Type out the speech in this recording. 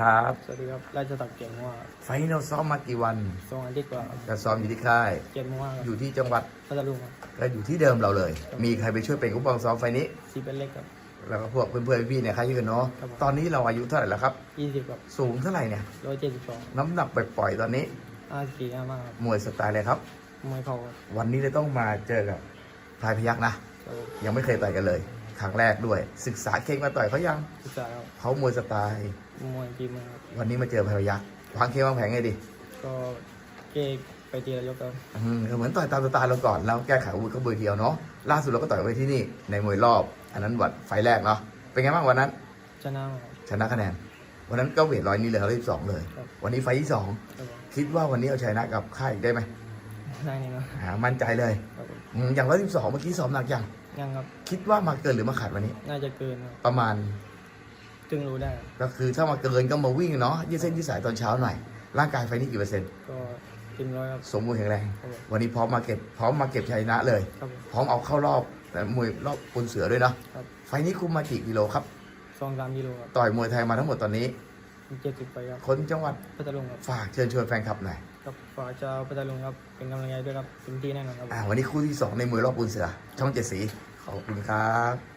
ครับสวัสดีครับราชตักเกียรติว่าไฟท์เราซ้อมมากี่วันทรงอาทิตย์กว่าครับก็ซ้อมอยู่ที่ค่าย เกียรติว่าอยู่ที่จังหวัดพัทลุงครับก็อยู่ที่เดิมเราเลย มีใครไปช่วยเป็นกู้ปองซ้อมไฟท์นี้ซีเป็นเล็กครับ แล้วก็พวกเพื่อนๆพี่ๆเนี่ยใครยืนเนาะครับผม ตอนนี้เราอายุเท่าไหร่แล้วครับ ยี่สิบกับสูงเท่าไหร่เนี่ยร้อยเจ็ดสิบสองน้ำหนักปล่อยๆตอนนี้ห้าสี่ห้ามากครับมวยสไตล์อะไรครับ มวยเข่าครับวันนี้เลยต้องมาเจอกับพลายพยักนะ ครับยังไม่เคยต่อยกันเลย ครั้งแรกด้วย ศึกษาเก่งมาต่อยเขายังศึกษาครับเขามวยสไตล์มวยจีมือครับวันนี้มาเจอพลายพยักวางเควางแผงไงดีก็เก๊กไปตีระยกครับอืมก็เหมือนต่อยตามสไตล์เราก่อนแล้วแก้ไขอาวุธเขาเบอร์เดียวเนาะล่าสุดเราก็ต่อยไว้ที่นี่ในมวยรอบ อันนั้นวัดไฟล์แรกเนาะเป็นไงบ้างวันนั้น ชนะมาครับชนะคะแนนวันนั้นก็เวทร้อยนี้เลยร้อยสิบสองเลยครับวันนี้ไฟล์ที่สองครับผมคิดว่าวันนี้เอาชนะกับค่ายได้ไหม ได้นี่ครับหามั่นใจเลยครับผมอืมอย่างร้อยสิบสองเมื่อกี้ซ้อมหนักยังยังครับ คิดว่ามาเกินหรือมาขาดวันนี้ น่าจะเกินครับประมาณจึงรู้ได้ครับก็คือถ้ามาเกินก็มาวิ่งเนาะยืดเส้นยืดสายตอนเช้าหน่อยร่างกายไฟล์นี้กี่เปอร์เซ็นต์ก็เต็มร้อยครับ สมบูรณ์แข็งแรง ครับผม วันนี้พร้อมมาเก็บพร้อมมาเก็บชัยชนะเลย ครับผม พร้อมเอาเข้ารอบแต่มวยรอบปุนเสือด้วยเนาะครับ ไฟล์นี้คุมมากี่กิโลครับสองสามกิโลครับต่อยมวยไทยมาทั้งหมดตอนนี้ เจ็ดสิบไปครับคนจังหวัดพัทลุงครับฝากเชิญชวนแฟนคลับหน่อย ครับฝากชาวพัทลุงครับเป็นกำลังใจด้วยครับเต็มที่แน่นอนครับอ่าวันนี้คู่ที่สองในมวยรอบปุนเสือ ช่องเจ็ดสี ขอบคุณครับ